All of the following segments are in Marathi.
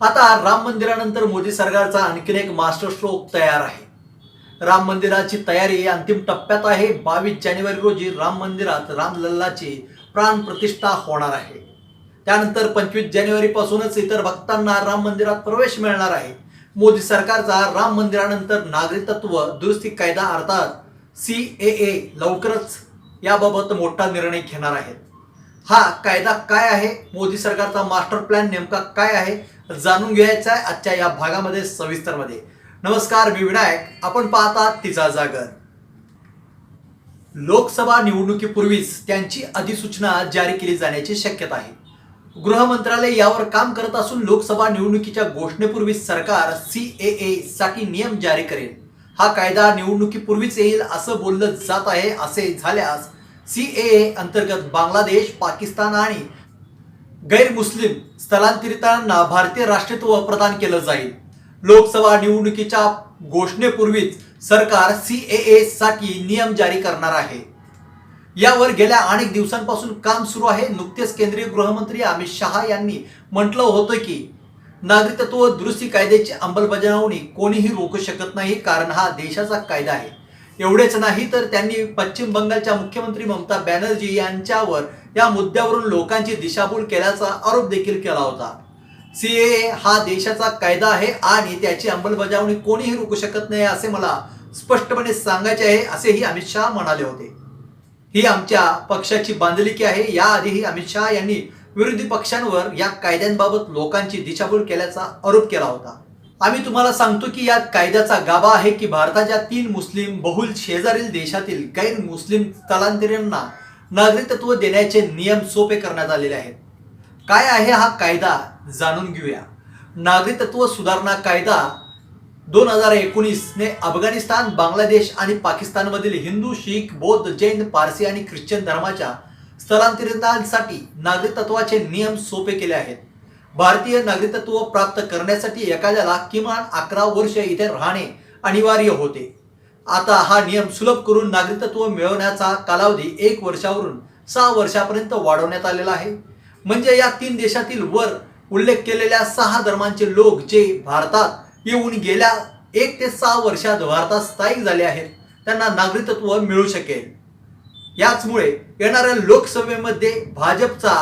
आता राम मंदिरानंतर मोदी सरकारचा आणखीन एक मास्टर स्ट्रोक तयार आहे. राम मंदिराची तयारी अंतिम टप्प्यात आहे. बावीस जानेवारी रोजी राम मंदिरात रामलल्लाची प्राण प्रतिष्ठा होणार आहे. त्यानंतर पंचवीस जानेवारी पासूनच इतर भक्तांना राम मंदिरात प्रवेश मिळणार आहे. मोदी सरकारचा राम मंदिरानंतर नागरिकत्व दुरुस्ती कायदा अर्थात सी ए ए लवकरच याबाबत मोठा निर्णय घेणार आहेत. हा कायदा काय आहे? मोदी सरकारचा मास्टर प्लॅन नेमका काय आहे? जाणून घ्यायचा आहे आजच्या या भागामध्ये सविस्तरमध्ये. नमस्कार मी विनायक. आपण पाहता तिचा जागर. लोकसभा निवडणुकीपूर्वीच त्यांची अधिसूचना जारी केली जाण्याची शक्यता आहे. गृह मंत्रालय यावर काम करत असून लोकसभा निवडणुकीच्या घोषणेपूर्वी सरकार सी ए ए साठी नियम जारी करेल. हा कायदा निवडणुकीपूर्वीच येईल असं बोललं जात आहे असे झाल्यास सी ए ए अंतर्गत बांगलादेश पाकिस्तान आणि गैरमुस्लिम स्थलांतरितांना भारतीय राष्ट्रीयत्व प्रदान केलं जाईल. लोकसभा निवडणुकीच्या घोषणेपूर्वीच सरकार सी ए ए साठी नियम जारी करणार आहे. यावर गेल्या अनेक दिवसांपासून काम सुरू आहे. नुकतेच केंद्रीय गृहमंत्री अमित शहा यांनी म्हटलं होतं की नागरिकत्व दुरुस्ती कायद्याची अंमलबजावणी कोणीही रोखू शकत नाही कारण हा देशाचा कायदा आहे. एवढेच नाही तर त्यांनी पश्चिम बंगालच्या मुख्यमंत्री ममता बॅनर्जी यांच्यावर या मुद्द्यावरून लोकांची दिशाभूल केल्याचा आरोप देखील केला होता. सीए हा देशाचा कायदा आहे आणि त्याची अंमलबजावणी कोणीही रोखू शकत नाही असे मला स्पष्टपणे सांगायचे आहे असेही अमित शहा म्हणाले होते. ही आमच्या पक्षाची बांधलिकी आहे. याआधीही अमित शहा यांनी विरोधी पक्षांवर या कायद्यांबाबत लोकांची दिशाभूल केल्याचा आरोप केला होता. आम्ही तुम्हाला सांगतो की या कायद्याचा गाभा आहे की भारताच्या तीन मुस्लिम बहुल शेजारील देशातील गैर मुस्लिम स्थलांतरितांना नागरिकत्व देण्याचे नियम सोपे करण्यात आलेले आहेत. काय आहे हा कायदा जाणून घेऊया. नागरिकत्व सुधारणा कायदा दोन हजार एकोणीसने अफगाणिस्तान बांगलादेश आणि पाकिस्तानमधील हिंदू शीख बौद्ध जैन पारसी आणि ख्रिश्चन धर्माच्या स्थलांतरितांसाठी नागरिकत्वाचे नियम सोपे केले आहेत. भारतीय नागरिकत्व प्राप्त करण्यासाठी एखाद्याला किमान अकरा वर्ष इथे राहणे अनिवार्य होते. आता हा नियम सुलभ करून नागरिकत्व मिळवण्याचा कालावधी एक वर्षावरून सहा वर्षापर्यंत वाढवण्यात आलेला आहे. म्हणजे या तीन देशातील वर उल्लेख केलेल्या सहा धर्मांचे लोक जे भारतात येऊन गेल्या एक ते सहा वर्षात भारतात स्थायिक झाले आहेत त्यांना नागरिकत्व मिळू शकेल. याचमुळे येणाऱ्या लोकसभेमध्ये भाजपचा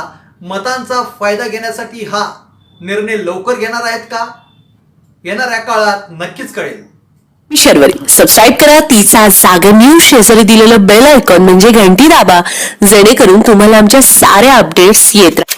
मतांचा फायदा घेण्यासाठी हा निर्णय लवकर घेणार आहेत का? येणाऱ्या काळात नक्कीच कळेल. शर्वरी. सबस्क्राईब करा. तिचा जागर न्यूज शेजारी दिलेलं बेल आयकॉन म्हणजे घंटी दाबा. जेणेकरून तुम्हाला आमच्या साऱ्या अपडेट्स येत राहतील